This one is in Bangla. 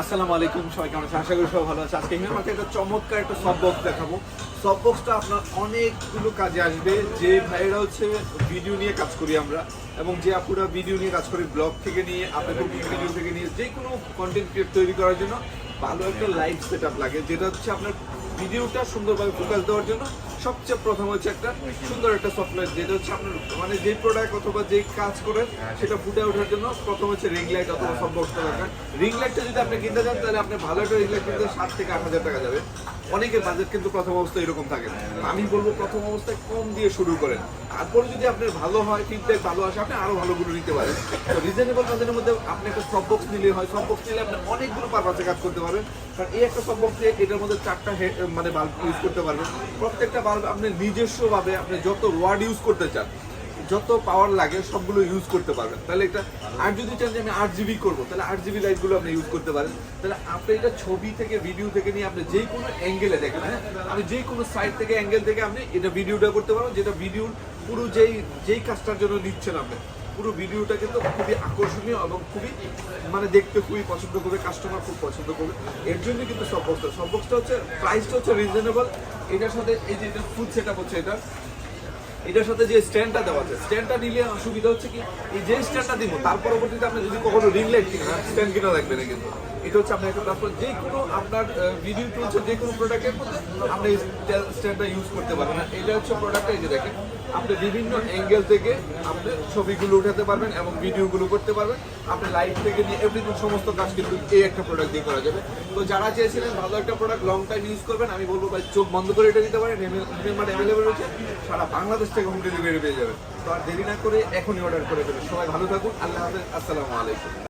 আসসালামু আলাইকুম, সবাই কেমন আছেন? আশা করি সবাই ভালো আছে আজকে হিমের মাথায় একটা চমৎকার একটা সব বক্স দেখাবো। সব বক্সটা আপনার অনেকগুলো কাজে আসবে। যে ভাইয়েরা হচ্ছে ভিডিও নিয়ে কাজ করি আমরা এবং যে আপুরা ভিডিও নিয়ে কাজ করি ব্লগ থেকে নিয়ে আপনার কুকিং ভিডিও থেকে নিয়ে, যে কোনো কন্টেন্ট ক্রিয়েট তৈরি করার জন্য ভালো একটা লাইভ সেট লাগে, যেটা হচ্ছে আপনার ভিডিওটা সুন্দরভাবে ফোকাস দেওয়ার জন্য সবচেয়ে প্রথম হচ্ছে একটা সুন্দর একটা সফটওয়্যার যেটা হচ্ছে আপনার মানে যে প্রোডাক্ট অথবা যে কাজ করেন সেটা ফুটে ওঠার জন্য প্রথম হচ্ছে রিং লাইট অথবা সব বক্সটা দরকার রিং লাইটটা যদি আপনি কিনতে চান, তাহলে আপনি ভালো একটা রিং লাইট কিনতে সাত থেকে আট হাজার টাকা যাবে। অনেকের বাজেট কিন্তু প্রথম অবস্থায় এরকম থাকে আমি বলব প্রথম অবস্থায় কম দিয়ে শুরু করেন। তারপরে যদি আপনার ভালো হয় ফিডব্যাক ভালো আসে, আপনি আরও ভালোগুলো নিতে পারেন। তো রিজনেবল বাজেটের মধ্যে আপনি একটা সব বক্স নিলে হয়। সব বক্স নিলে আপনি অনেকগুলো পারপাসে কাজ করতে পারবেন। কারণ এই একটা সব বক্সে এটার মধ্যে চারটা মানে বাল্ব ইউজ করতে পারবেন। প্রত্যেকটা বাল্ব আপনি নিজস্বভাবে আপনি যত ওয়ার্ড ইউজ করতে চান যত পাওয়ার লাগে, সবগুলো ইউজ করতে পারবেন। তাহলে এটা, আর যদি চান যে আমি আট জিবি করব, তাহলে আট জিবি লাইটগুলো আপনি ইউজ করতে পারেন। তাহলে আপনি এটা ছবি থেকে ভিডিও থেকে নিয়ে আপনি যে কোনো অ্যাঙ্গেলে দেখেন হ্যাঁ? আমি যে কোনো সাইড থেকে অ্যাঙ্গেল থেকে আপনি এটা ভিডিওটা করতে পারবেন, যেটা ভিডিওর পুরো যেই যেই কাজটার জন্য নিচ্ছেন আপনি। পুরো ভিডিওটা কিন্তু খুবই আকর্ষণীয় এবং খুবই মানে দেখতে খুবই পছন্দ করবে কাস্টমার খুব পছন্দ করবে। এর জন্য কিন্তু সব বক্সটা সব বক্সটা হচ্ছে প্রাইসটা হচ্ছে রিজনেবল এটার সাথে এই যে এটা ফুড সেট হচ্ছে এটা এটার সাথে যে স্ট্যান্ডটা দেওয়া আছে, স্ট্যান্ডটা নিলে সুবিধা হচ্ছে কি, এই যে স্ট্যান্ডটা দিব, তার পরবর্তীতে আপনি যদি কখনো রিং লাইট কিনেন স্ট্যান্ড কিনা লাগবে না কিন্তু। এটা হচ্ছে আপনার একটা তারপর যে কোনো আপনার ভিডিও টুলস যে কোনো প্রোডাক্টের আপনি স্ট্যান্ডটা ইউজ করতে পারবেন। এটা হচ্ছে প্রোডাক্টটা এই যে দেখেন, আপনি বিভিন্ন অ্যাঙ্গেল থেকে আপনি ছবিগুলো উঠাতে পারবেন এবং ভিডিওগুলো করতে পারবেন। আপনি লাইভ থেকে নিয়ে এভরিথিং সমস্ত কাজ কিন্তু এই একটা প্রোডাক্ট দিয়ে করা যাবে। তো যারা চেয়েছিলেন ভালো একটা প্রোডাক্ট লং টাইম ইউজ করবেন, আমি বলব ভাই, চোখ বন্ধ করে এটা দিতে পারেন পেমেন্ট অ্যাভেলেবেল রয়েছে, সারা বাংলাদেশ থেকে হোম ডেলিভারি পেয়ে যাবেন। তো আর দেরি না করে এখনই অর্ডার করে দেবেন। সবাই ভালো থাকুন, আল্লাহ হাফেজ, আসসালামু আলাইকুম।